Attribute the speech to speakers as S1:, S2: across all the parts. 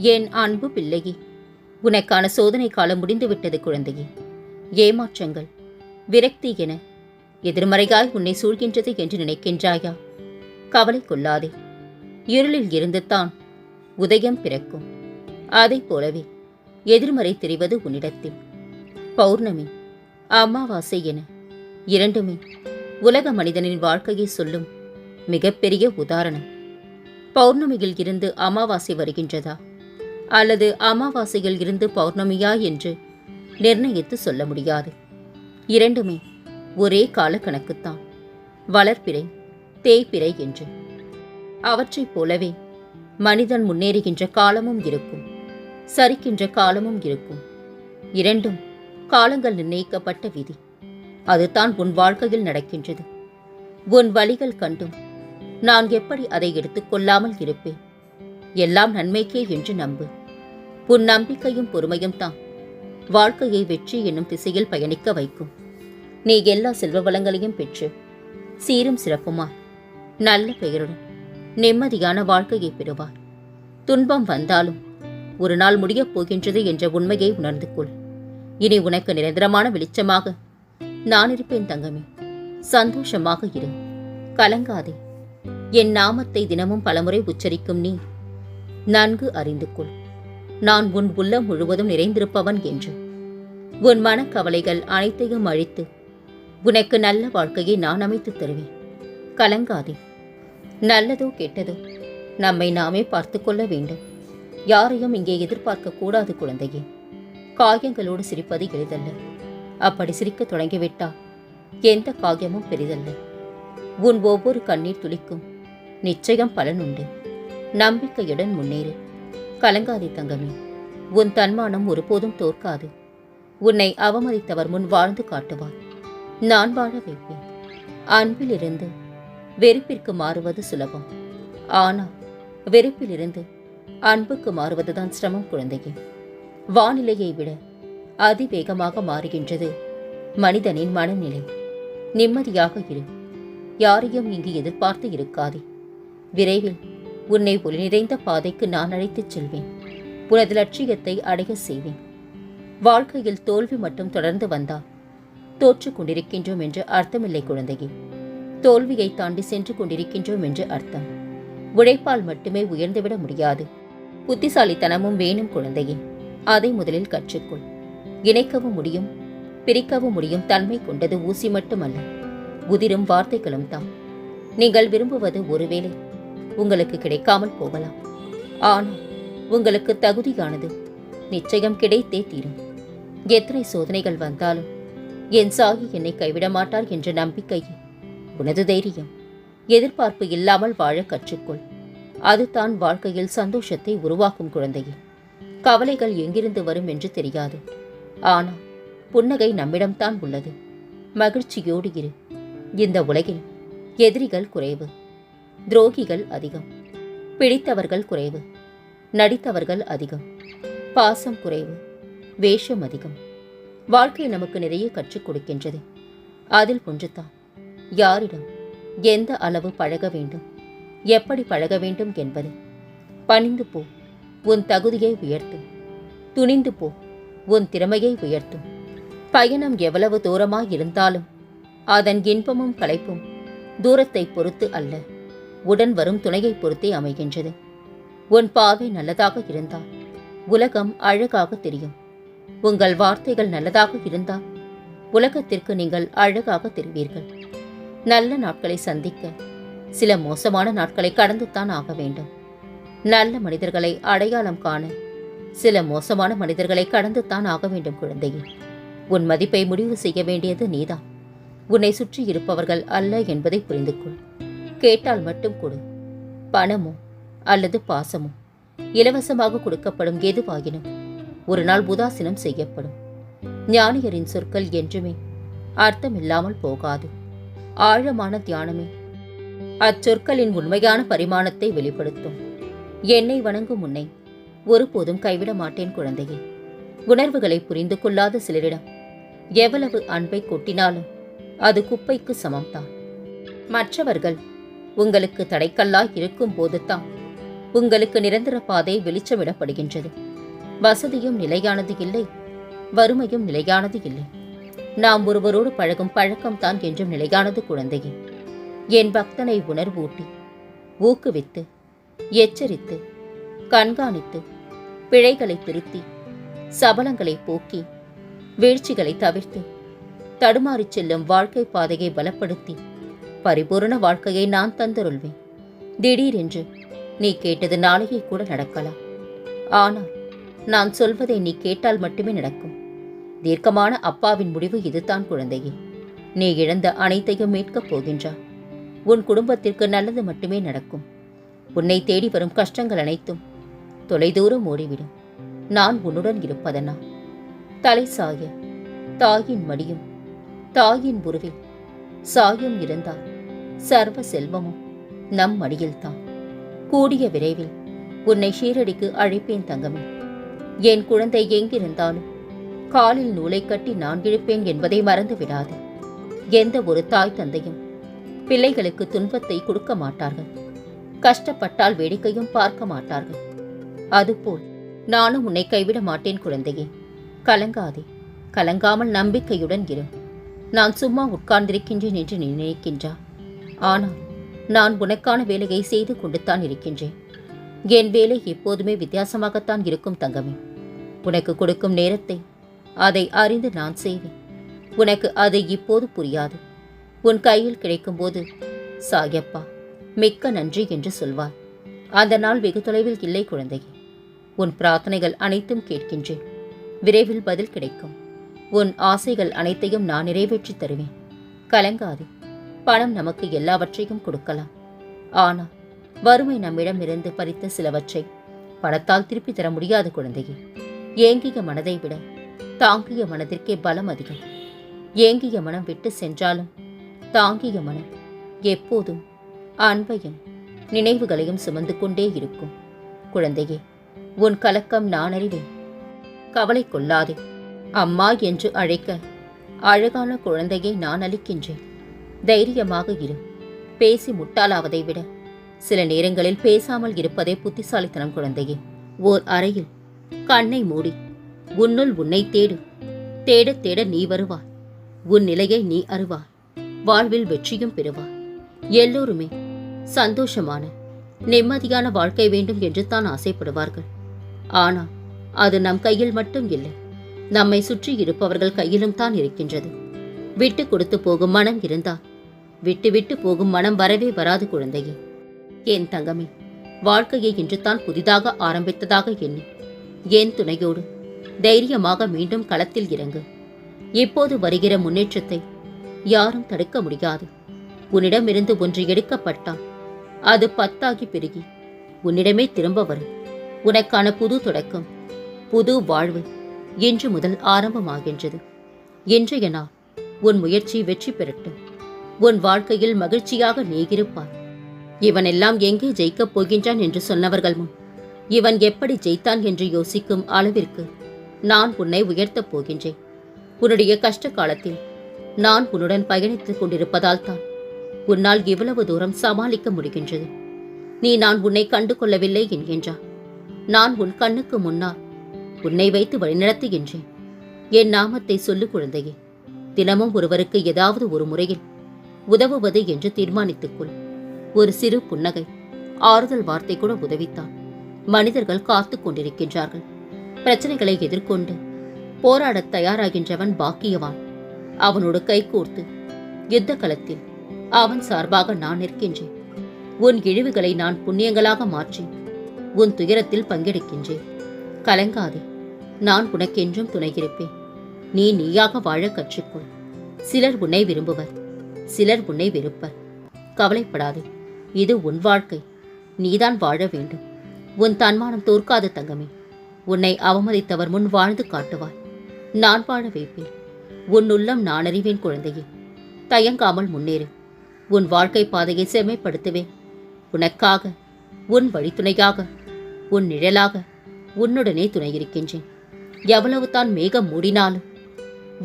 S1: என் அன்பு பிள்ளையே? உனக்கான சோதனை காலம் முடிந்துவிட்டது குழந்தையே. ஏமாற்றங்கள் விரக்தி என எதிர்மறையாய் உன்னை சூழ்கின்றது என்று நினைக்கின்றாயா? கவலை கொள்ளாதே. இருளில் இருந்து தான் உதயம் பிறக்கும். அதை போலவே எதிர்மறை தெரிவது உன்னிடத்தில். பௌர்ணமி அமாவாசை என இரண்டுமே உலக மனிதனின் வாழ்க்கையை சொல்லும் மிகப்பெரிய உதாரணம். பௌர்ணமியில் இருந்து அமாவாசை வருகின்றதா? அல்லது அமாவாசையில் இருந்து பௌர்ணமியா என்று நிர்ணயித்து சொல்ல முடியாது. இரண்டுமே ஒரே காலக்கணக்குத்தான். வளர்ப்பிறை தேய்பிறை என்று. அவற்றைப் போலவே மனிதன் முன்னேறுகின்ற காலமும் இருக்கும் சரிக்கின்ற காலமும் இருக்கும். இரண்டும் காலங்கள் நிர்ணயிக்கப்பட்ட விதி. அதுதான் உன் வாழ்க்கையில் நடக்கின்றது. உன் வழிகள் கண்டும் நான் எப்படி அதை எடுத்துக்கொள்ளாமல் இருப்பேன்? எல்லாம் நன்மைக்கே என்று நம்பு. உன் நம்பிக்கையும் பொறுமையும் தான். வாழ்க்கையை வெற்றி என்னும் திசையில் பயணிக்க வைக்கும். நீ எல்லா செல்வ வளங்களையும் பெற்று சீரும் சிறப்புமா நல்ல பெயருடன் நிம்மதியான வாழ்க்கையை பெறுவாய். துன்பம் வந்தாலும் ஒரு நாள் முடியப் போகின்றது என்ற உண்மையை உணர்ந்து கொள். இனி உனக்கு நிரந்தரமான வெளிச்சமாக நான் இருப்பேன் தங்கமே. சந்தோஷமாக இரு. கலங்காதே. என் நாமத்தை தினமும் பலமுறை உச்சரிக்கும் நீ நன்கு அறிந்து கொள். நான் உன் உள்ளம் முழுவதும் நிறைந்திருப்பவன் என்று. உன் மனக்கவலைகள் அனைத்தையும் அழித்து உனக்கு நல்ல வாழ்க்கையை நான் அமைத்துத் தருவேன். கலங்காதே. நல்லதோ கெட்டதோ நம்மை நாமே பார்த்து கொள்ள வேண்டும். யாரையும் இங்கே எதிர்பார்க்க கூடாது குழந்தையே. காயங்களோடு சிரிப்பது எளிதல்ல. அப்படி சிரிக்கத் தொடங்கிவிட்டால் எந்த காயமும் பெரிதல்ல. உன் ஒவ்வொரு கண்ணீர் துளிக்கும் நிச்சயம் பலன் உண்டு. நம்பிக்கையுடன் முன்னேறு. கலங்காதே தங்கமே. உன் தன்மானம் ஒருபோதும் தோற்காது. உன்னை அவமதித்தவர் முன் வாழ்ந்து காட்டுவார். நான் வாழ வைப்பேன். அன்பிலிருந்து வெறுப்பிற்கு மாறுவது சுலபம். ஆனால் வெறுப்பிலிருந்து அன்புக்கு மாறுவதுதான் சிரமம் குழந்தையே. வானிலையை விட அதிவேகமாக மாறுகின்றது மனிதனின் மனநிலை. நிம்மதியாக இரு. யாரையும் இங்கு எதிர்பார்த்து இருக்காதே. விரைவில் உன்னை ஒளி நிறைந்த பாதைக்கு நான் அழைத்துச் செல்வேன். உனது லட்சியத்தை அடைய செய்வேன். வாழ்க்கையில் தோல்வி மட்டும் தொடர்ந்து வந்தால் தோற்று கொண்டிருக்கின்றோம் என்று அர்த்தமில்லை குழந்தையே. தோல்வியை தாண்டி சென்று கொண்டிருக்கின்றோம் என்று அர்த்தம். உழைப்பால் மட்டுமே உயர்ந்துவிட முடியாது. புத்திசாலித்தனமும் வேணும் குழந்தையே. அதை முதலில் கற்றுக்கொள். இணைக்கவும் முடியும் பிரிக்கவும் முடியும் தன்மை கொண்டது ஊசி மட்டுமல்ல உதிரும் வார்த்தைகளும் தான் நீங்கள் விரும்புவது ஒருவேளை உங்களுக்கு கிடைக்காமல் போகலாம். ஆனால் உங்களுக்கு தகுதியானது நிச்சயம் கிடைத்தே தீரும். எத்தனை சோதனைகள் வந்தாலும் என் சாகி என்னை கைவிட மாட்டார் என்ற நம்பிக்கையே. உனது தைரியம். எதிர்பார்ப்பு இல்லாமல் வாழ கற்றுக்கொள். அதுதான் வாழ்க்கையில் சந்தோஷத்தை உருவாக்கும் குழந்தையே. கவலைகள் எங்கிருந்து வரும் என்று தெரியாது. ஆனால் புன்னகை நம்மிடம்தான் உள்ளது. மகிழ்ச்சியோடு இரு. இந்த உலகில் எதிரிகள் குறைவு. துரோகிகள் அதிகம். பிடித்தவர்கள் குறைவு. நடித்தவர்கள் அதிகம். பாசம் குறைவு. வேஷம் அதிகம். வாழ்க்கை நமக்கு நிறைய கற்றுக் கொடுக்கின்றது. அதில் ஒன்றுதான். யாரிடம் எந்த அளவு பழக வேண்டும்? எப்படி பழக வேண்டும் என்பது. பணிந்து போ. உன் தகுதியை உயர்த்தும் துணிந்து போ. உன் திறமையை உயர்த்தும் பயணம் எவ்வளவு தூரமாயிருந்தாலும் அதன் இன்பமும் களைப்பும் தூரத்தை பொறுத்து அல்ல. உடன் வரும் துணையை பொறுத்தே அமைகின்றது. உன் பாவை நல்லதாக இருந்தால் உலகம் அழகாக தெரியும். உங்கள் வார்த்தைகள் நல்லதாக இருந்தால் உலகத்திற்கு நீங்கள் அழகாக தெரிவீர்கள். நல்ல நாட்களை சந்திக்க சில மோசமான நாட்களை கடந்துத்தான் ஆக வேண்டும். நல்ல மனிதர்களை அடையாளம் காண சில மோசமான மனிதர்களை கடந்துத்தான் ஆக வேண்டும் குழந்தையே. உன் மதிப்பை முடிவு செய்ய வேண்டியது நீதான். உன்னை சுற்றி இருப்பவர்கள் அல்ல என்பதை புரிந்து கொள் கேட்டால் மட்டும் கொடு. பணமோ அல்லது பாசமோ இலவசமாக கொடுக்கப்படும் எதுவாகினும் ஒரு நாள் உதாசீனம் செய்யப்படும். ஞானியரின் சொற்கள் என்றுமே அர்த்தமில்லாமல் போகாது. ஆழமான தியானமே அச்சொற்களின் உண்மையான பரிமாணத்தை வெளிப்படுத்தும். என்னை வணங்கும் உன்னை ஒருபோதும் கைவிட மாட்டேன் குழந்தையே. உணர்வுகளை புரிந்து கொள்ளாத சிலரிடம் எவ்வளவு அன்பை கொட்டினாலும் அது குப்பைக்கு சமம்தான். மற்றவர்கள் உங்களுக்கு தடைக்கல்லாய் இருக்கும் போதுதான் உங்களுக்கு நிரந்தர பாதை வெளிச்சமிடப்படுகின்றது. வசதியும் நிலையானது இல்லை. வறுமையும் நிலையானது இல்லை. நாம் ஒருவரோடு பழகும் பழக்கம்தான் என்றும் நிலையானது குழந்தையே. என் பக்தனை உணர்வூட்டி ஊக்குவித்து எச்சரித்து கண்காணித்து பிழைகளை திருத்தி சபலங்களை போக்கி வீழ்ச்சிகளை தவிர்த்து தடுமாறிச் செல்லும் வாழ்க்கை பாதையை பலப்படுத்தி பரிபூரண வாழ்க்கையை நான் தந்தருள்வேன். திடீரென்று நீ கேட்டது நாளையே கூட நடக்கலாம். ஆனால் நான் சொல்வதை நீ கேட்டால் மட்டுமே நடக்கும். தீர்க்கமான அப்பாவின் முடிவு இதுதான் குழந்தையே. நீ இழந்த அனைத்தையும் மீட்கப் போகின்றாய் உன் குடும்பத்திற்கு நல்லது மட்டுமே நடக்கும். உன்னை தேடி வரும் கஷ்டங்கள் அனைத்தும் தொலைதூரம் ஓடிவிடும். நான் உன்னுடன் இருப்பதனா? தலை சாய. தாயின் மடியும் தாயின் உருவில் சாயம் இருந்தால் சர்வ செல்வமும் நம் மடியில்தான். கூடிய விரைவில் உன்னை ஷீரடிக்கு அழைப்பேன் தங்கமே. என் குழந்தை எங்கிருந்தாலும் காலில் நூலை கட்டி நான் இழுப்பேன் என்பதை மறந்து விடாது. எந்த ஒரு தாய் தந்தையும் பிள்ளைகளுக்கு துன்பத்தை கொடுக்க மாட்டார்கள். கஷ்டப்பட்டால் வேடிக்கையும் பார்க்க மாட்டார்கள். அதுபோல் நானும் உன்னை கைவிட மாட்டேன் குழந்தையே. கலங்காதே. கலங்காமல் நம்பிக்கையுடன் இரு. நான் சும்மா உட்கார்ந்திருக்கின்றேன் என்று நினைக்கின்றா? ஆனால் நான் உனக்கான வேலையை செய்து கொண்டுத்தான் இருக்கின்றேன். என் வேலை எப்போதுமே வித்தியாசமாகத்தான் இருக்கும் தங்கமே. உனக்கு கொடுக்கும் நேரத்தை அதை அறிந்து நான் செய்வேன். உனக்கு அது இப்போது புரியாது. உன் கையில் கிடைக்கும்போது சாயப்பா மிக்க நன்றி என்று சொல்வார் அந்த நாள் வெகு தொலைவில் இல்லை குழந்தையே. உன் பிரார்த்தனைகள் அனைத்தும் கேட்கின்றேன். விரைவில் பதில் கிடைக்கும். உன் ஆசைகள் அனைத்தையும் நான் நிறைவேற்றி தருவேன். கலங்காதே. பணம் நமக்கு எல்லாவற்றையும் கொடுக்கலாம். ஆனால் வறுமை நம்மிடம் இருந்து பறித்த சிலவற்றை பணத்தால் திருப்பி தர முடியாது குழந்தையே. ஏங்கிய மனதை விட தாங்கிய மனதிற்கே பலம் அதிகம். ஏங்கிய மனம் விட்டு சென்றாலும் தாங்கிய மனம் எப்போதும் அன்பையும் நினைவுகளையும் சுமந்து கொண்டே இருக்கும். குழந்தையே உன் கலக்கம் நான் அறிவேன். கவலை கொள்ளாதே. அம்மா என்று அழைக்க அழகான குழந்தையை நான் அளிக்கின்றேன். தைரியமாக இரு. பேசி முட்டாளாவதை விட. சில நேரங்களில் பேசாமல் இருப்பதே புத்திசாலித்தனம் குழந்தையே. ஓர் அறையில் கண்ணை மூடி. உன்னுள் உன்னை தேடு. தேட தேட நீ வருவாய். உன் நிலையை நீ அறிவாய். வாழ்வில் வெற்றியும் பெறுவாய். எல்லோருமே சந்தோஷமான நிம்மதியான வாழ்க்கை வேண்டும் என்று தான் ஆசைப்படுவார்கள். ஆனால் அது நம் கையில் மட்டும் இல்லை. நம்மை சுற்றி இருப்பவர்கள் கையிலும் தான் இருக்கின்றது. விட்டு கொடுத்து போகும் மனம் இருந்தால் விட்டு விட்டு போகும் மனம் வரவே வராது குழந்தையே. என் தங்கமே வாழ்க்கையை இன்று தான் புதிதாக ஆரம்பித்ததாக எண்ணி. என் துணையோடு தைரியமாக மீண்டும் களத்தில் இறங்கு. இப்போது வருகிற முன்னேற்றத்தை யாரும் தடுக்க முடியாது. உன்னிடமிருந்து ஒன்று எடுக்கப்பட்டால் அது பத்தாகி பெருகி உன்னிடமே திரும்ப வரும். உனக்கான புது தொடக்கம் புது வாழ்வு இன்று முதல் ஆரம்பமாகின்றது. இன்றைய நாள் உன் முயற்சி வெற்றி பெறட்டும். உன் வாழ்க்கையில் மகிழ்ச்சியாக நீகிருப்பாய் இவனெல்லாம் எங்கே ஜெயிக்கப் போகின்றான் என்று சொன்னவர்கள் முன் இவன் எப்படி ஜெயித்தான் என்று யோசிக்கும் அளவிற்கு நான் உன்னை உயர்த்தப் போகின்றேன். உன்னுடைய கஷ்ட காலத்தில் நான் உன்னுடன் பயணித்துக் கொண்டிருப்பதால் தான் உன்னால் இவ்வளவு தூரம் சமாளிக்க முடிகின்றது. நீ நான் உன்னை கண்டு கொள்ளவில்லை என்கின்றார் நான் உன் கண்ணுக்கு முன்னால் உன்னை வைத்து வழிநடத்துகின்றேன். என் நாமத்தை சொல்லு குழந்தையே தினமும் ஒருவருக்கு ஏதாவது ஒரு முறையில் உதவுவது என்று தீர்மானித்துக்கொள். ஒரு சிறு புன்னகை ஆறுதல் வார்த்தை கூட உதவித்தான். மனிதர்கள் காத்துக் கொண்டிருக்கின்றார்கள். பிரச்சனைகளை எதிர்கொண்டு போராடத் தயாராகின்றவன் பாக்கியவான். அவனோடு கைகோர்த்து யுத்த களத்தில் அவன் சார்பாக நான் நிற்கின்றேன். உன் இழிவுகளை நான் புண்ணியங்களாக மாற்றி உன் துயரத்தில் பங்கெடுக்கின்றேன். கலங்காதே நான் உனக்கென்றும் துணையிருப்பேன். நீ நீயாக வாழ கற்றுக்கொள். சிலர் உன்னை விரும்புவர் சிலர் உன்னை வெறுப்பர். கவலைப்படாதே இது உன் வாழ்க்கை. நீதான் வாழ வேண்டும். உன் தன்மானம் தோற்காத தங்கமே. உன்னை அவமதித்தவர் முன் வாழ்ந்து காட்டுவாய் நான் வாழ வைப்பேன். உன் உள்ளம் நான் அறிவேன் குழந்தையே. தயங்காமல் முன்னேறு. உன் வாழ்க்கை பாதையை செம்மைப்படுத்துவேன். உனக்காக உன் வழித்துணையாக உன் நிழலாக உன்னுடனே துணை இருக்கின்றேன். எவ்வளவு தான் மேகம் மூடினாலும்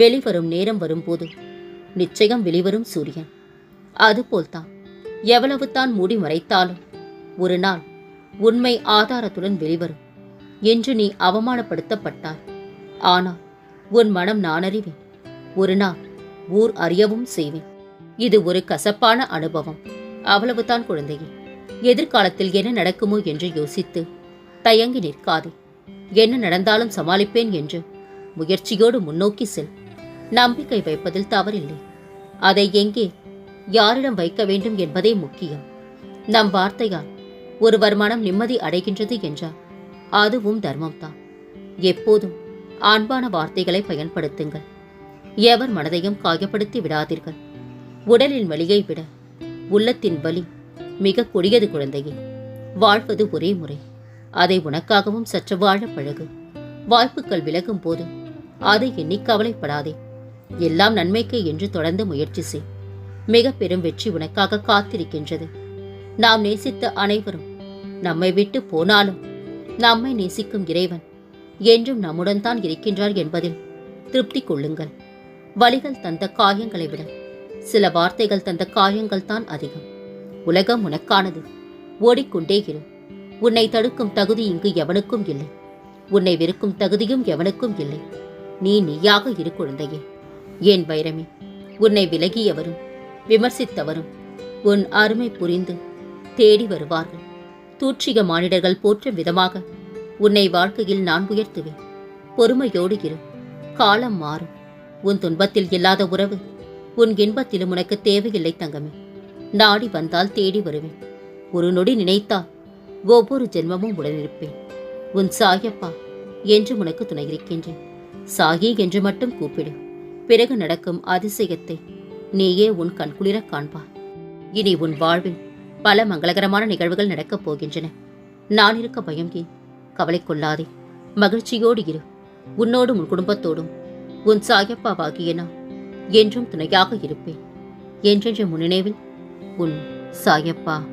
S1: வெளிவரும் நேரம் வரும்போது. நிச்சயம் வெளிவரும் சூரியன். அதுபோல்தான் எவ்வளவு தான் மூடி மறைத்தாலும் ஒரு நாள் உண்மை ஆதாரத்துடன் வெளிவரும் என்று நீ அவமானப்படுத்தப்பட்டாய். ஆனால் உன் மனம் நான் அறிவேன். ஒரு நாள் ஊர் அறியவும் செய்வேன். இது ஒரு கசப்பான அனுபவம். அவ்வளவுதான் குழந்தையே. எதிர்காலத்தில் என்ன நடக்குமோ என்று யோசித்து தயங்கி நிற்காதே. என்ன நடந்தாலும் சமாளிப்பேன் என்று முயற்சியோடு முன்னோக்கி செல். நம்பிக்கை வைப்பதில் தவறில்லை. அதை எங்கே யாரிடம் வைக்க வேண்டும் என்பதே முக்கியம். நம் வார்த்தையால் ஒருவர் மனம் நிம்மதி அடைகின்றது என்றால் அதுவும் தர்மம்தான். எப்போதும் அன்பான வார்த்தைகளை பயன்படுத்துங்கள். எவர் மனதையும் காயப்படுத்தி விடாதீர்கள். உடலின் வலியை விட உள்ளத்தின் வலி மிக கொடியது குழந்தையே. வாழ்வது ஒரே முறை. அதை உனக்காகவும் சற்று வாழ பழகு. வாய்ப்புகள் விலகும் போது அதை எண்ணி கவலைப்படாதே. எல்லாம் நன்மைக்கு என்று தொடர்ந்து முயற்சி செய். மிக பெரும் வெற்றி உனக்காக காத்திருக்கின்றது. நாம் நேசித்த அனைவரும் நம்மை விட்டு போனாலும் நம்மை நேசிக்கும் இறைவன் என்றும் நம்முடன் தான் இருக்கின்றார் என்பதில் திருப்தி கொள்ளுங்கள். வழிகள் தந்த காயங்களை விட சில வார்த்தைகள் தந்த காயங்கள் தான் அதிகம். உலகம் உனக்கானது. ஓடிக்கொண்டே இரு. உன்னை தடுக்கும் தகுதி இங்கு எவனுக்கும் இல்லை. உன்னை வெறுக்கும் தகுதியும் எவனுக்கும் இல்லை. நீ நீயாக இரு குழந்தையே. ஏன் வைரமே? உன்னை விலகியவரும் விமர்சித்தவரும் உன் அருமை புரிந்து தேடி வருவார்கள். தூற்றிக மானிடர்கள் போற்றும் விதமாக உன்னை வாழ்க்கையில் நான் உயர்த்துவேன். பொறுமையோடு இரு. காலம் மாறும். உன் துன்பத்தில் இல்லாத உறவு உன் இன்பத்திலும் உனக்கு தேவையில்லை தங்கமே. நாடி வந்தால் தேடி வருவேன். ஒரு நொடி நினைத்தால் ஒவ்வொரு ஜென்மமும் உடனிருப்பேன். உன் சாயப்பா என்று உனக்கு துணை இருக்கின்றேன். சாயி என்று மட்டும் கூப்பிடு. பிறகு நடக்கும் அதிசயத்தை நீயே உன் கண்குளிர காண்பா. இனி உன் வாழ்வில் பல மங்களகரமான நிகழ்வுகள் நடக்கப் போகின்றன. நான் இருக்க பயம் ஏன்? கவலை கொள்ளாதே. மகிழ்ச்சியோடு இரு. உன்னோடும் உன் குடும்பத்தோடும். உன் சாயப்பாவாகிய நான் என்றும் துணையாக இருப்பேன். என்றென்ற முன்னினைவில் உன் சாயப்பா.